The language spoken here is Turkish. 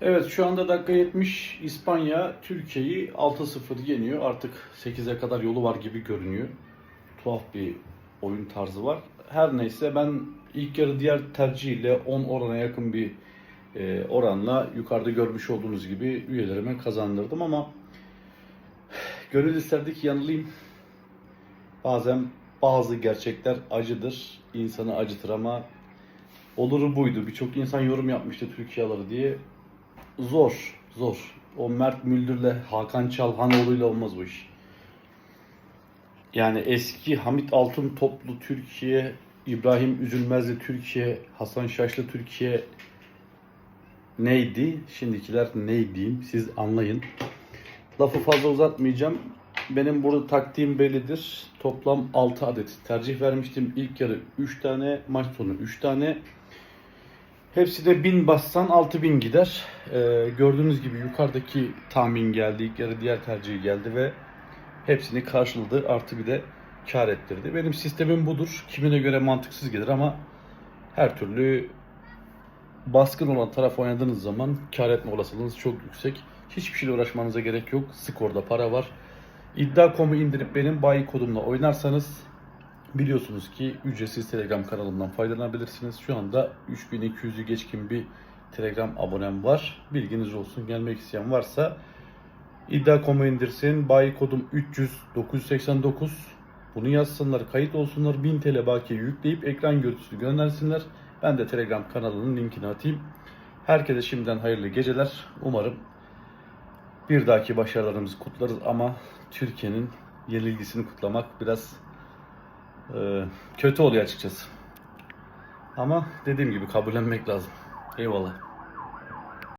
Evet şu anda dakika 70 İspanya Türkiye'yi 6-0 yeniyor. Artık 8'e kadar yolu var gibi görünüyor. Tuhaf bir oyun tarzı var. Her neyse ben ilk yarı diğer tercihiyle 10 orana yakın bir e, oranla yukarıda görmüş olduğunuz gibi üyelerime kazandırdım ama gönül isterdi ki yanılayım. Bazen bazı gerçekler acıdır, insanı acıtır ama oluru buydu. Birçok insan yorum yapmıştı Türkiye alır diye. Zor, zor. O Mert Müldür'le Hakan Çalhanoğlu'yla olmaz bu iş. Yani eski Hamit Altın toplu Türkiye, İbrahim Üzülmezli Türkiye, Hasan Şaşlı Türkiye neydi? Şimdikiler neydi? Siz anlayın. Lafı fazla uzatmayacağım. Benim burada taktiğim bellidir. Toplam 6 adet tercih vermiştim. İlk yarı 3 tane, maç sonu 3 tane. Hepsi de 1000 bassan 6000 gider. Ee, gördüğünüz gibi yukarıdaki tahmin geldi. İlk yarı diğer tercih geldi ve hepsini karşıladı. Artı bir de kar ettirdi. Benim sistemim budur. Kimine göre mantıksız gelir ama her türlü baskın olan taraf oynadığınız zaman kar etme olasılığınız çok yüksek. Hiçbir şeyle uğraşmanıza gerek yok. Skorda para var. İddia.com'u indirip benim bayi kodumla oynarsanız biliyorsunuz ki ücretsiz Telegram kanalımdan faydalanabilirsiniz. Şu anda 3200'ü geçkin bir Telegram abonem var. Bilginiz olsun. Gelmek isteyen varsa İddia.com'u indirsin. Bayi kodum 300 989. Bunu yazsınlar, kayıt olsunlar. 1000 TL bakiye yükleyip ekran görüntüsü göndersinler. Ben de Telegram kanalının linkini atayım. Herkese şimdiden hayırlı geceler. Umarım bir dahaki başarılarımızı kutlarız ama Türkiye'nin yenilgisini kutlamak biraz e, kötü oluyor açıkçası. Ama dediğim gibi kabullenmek lazım. Eyvallah.